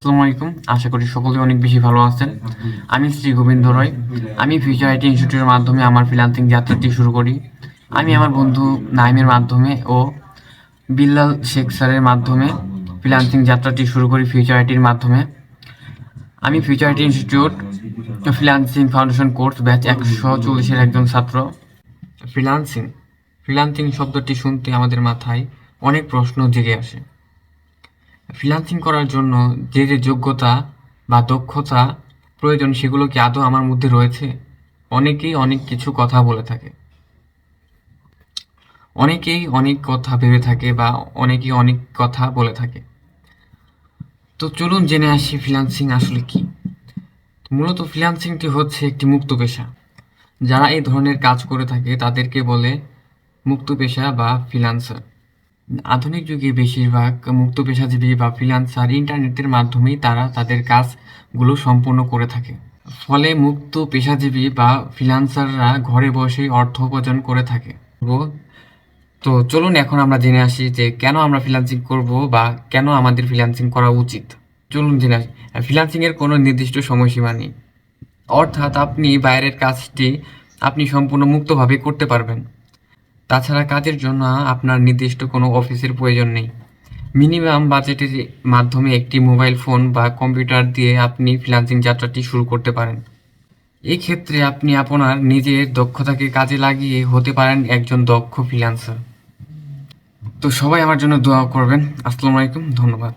আসসালামু আলাইকুম। আশা করি সকলে অনেক বেশি ভালো আছেন। আমি শ্রী গোবিন্দ রয়। আমি ফিউচার আইটি ইনস্টিটিউটের মাধ্যমে আমার ফ্রিলান্সিং যাত্রাটি শুরু করি। আমি আমার বন্ধু নাইমের মাধ্যমে ও বিল্লাল শেখ স্যারের মাধ্যমে ফ্রিলান্সিং যাত্রাটি শুরু করি ফিউচার আইটির মাধ্যমে। আমি future IT institute freelancing foundation course batch একশো চল্লিশের একজন ছাত্র। ফ্রিলান্সিং ফ্রিলান্সিং শব্দটি শুনতে আমাদের মাথায় অনেক প্রশ্ন জেগে আসে। ফ্রিল্যান্সিং করার জন্য যে যে যোগ্যতা বা দক্ষতা প্রয়োজন সেগুলো কি আদৌ আমার মধ্যে রয়েছে? অনেকেই অনেক কিছু কথা বলে থাকে। অনেকেই অনেক কথা ভেবে থাকে বা অনেকেই অনেক কথা বলে থাকে। তো চলুন জেনে আসি ফ্রিল্যান্সিং আসলে কি। মূলত ফ্রিল্যান্সিংটি হচ্ছে একটি মুক্ত পেশা। যারা এই ধরনের কাজ করে থাকে তাদেরকে বলে মুক্ত পেশা বা ফ্রিল্যান্সার আধুনিক যুগে বেশিরভাগ মুক্ত পেশাজীবী বা ফ্রিল্যান্সার ইন্টারনেটের মাধ্যমেই তারা তাদের কাজগুলো সম্পূর্ণ করে থাকে। ফলে মুক্ত পেশাজীবী বা ফ্রিল্যান্সাররা ঘরে বসেই অর্থ উপার্জন করে থাকে। তো চলুন এখন আমরা জেনে আসি যে কেন আমরা ফ্রিল্যান্সিং করব বা কেন আমাদের ফ্রিল্যান্সিং করা উচিত। চলুন জেনে আসি। ফ্রিল্যান্সিং এর কোনো নির্দিষ্ট সময়সীমা নেই। অর্থাৎ আপনি বাইরের কাজটি আপনি সম্পূর্ণ মুক্তভাবে করতে পারবেন। তাছাড়া কাজের জন্য আপনার নির্দিষ্ট কোনো অফিসের প্রয়োজন নেই। মিনিমাম বাজেটের মাধ্যমে একটি মোবাইল ফোন বা কম্পিউটার দিয়ে আপনি ফ্রিল্যান্সিং যাত্রাটি শুরু করতে পারেন। এই ক্ষেত্রে আপনি আপনার নিজের দক্ষতাকে কাজে লাগিয়ে হতে পারেন একজন দক্ষ ফ্রিল্যান্সার। তো সবাই আমার জন্য দোয়া করবেন। আসসালামু আলাইকুম, ধন্যবাদ।